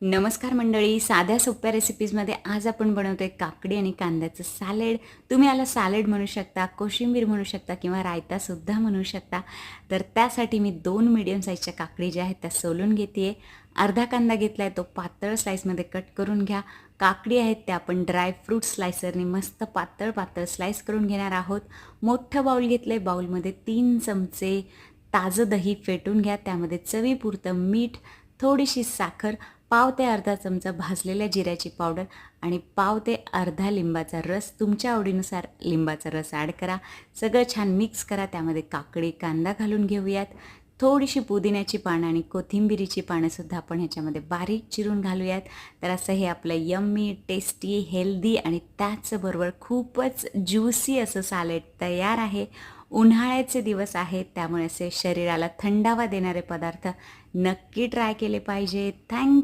नमस्कार मंडळी साध्या सोप्या रेसिपीजमध्ये आज आपण बनवतो आहे काकडी आणि कांद्याचं सॅलेड तुम्ही याला सॅलेड म्हणू शकता कोशिंबीर म्हणू शकता किंवा रायतासुद्धा म्हणू शकता. तर त्यासाठी मी दोन मिडियम साईजच्या काकडी ज्या आहेत त्या सोलून घेते अर्धा कांदा घेतला आहे तो पातळ स्लाईसमध्ये कट करून घ्या. काकडी आहेत त्या आपण ड्रायफ्रूट स्लायसरने मस्त पातळ पातळ स्लाईस करून घेणार आहोत. मोठं बाऊल घेतलं आहे बाऊलमध्ये तीन चमचे ताजं दही फेटून घ्या. त्यामध्ये चवीपुरतं मीठ थोडीशी साखर पाव ते अर्धा चमचा भाजलेल्या जिऱ्याची पावडर आणि पाव ते अर्धा लिंबाचा रस. तुमच्या आवडीनुसार लिंबाचा रस ॲड करा. सगळं छान मिक्स करा. त्यामध्ये काकडी कांदा घालून घेऊयात. थोडीशी पुदिन्याची पानं आणि कोथिंबिरीची पानंसुद्धा आपण ह्याच्यामध्ये बारीक चिरून घालूयात. तर असं हे आपलं यम्मी टेस्टी हेल्दी आणि त्याचबरोबर खूपच ज्युसी असं सॅलेड तयार आहे. उन्हाळ्याचे दिवस आहेत. त्यामुळे असे शरीराला थंडावा देणारे पदार्थ नक्की ट्राय केले पाहिजे थँक्यू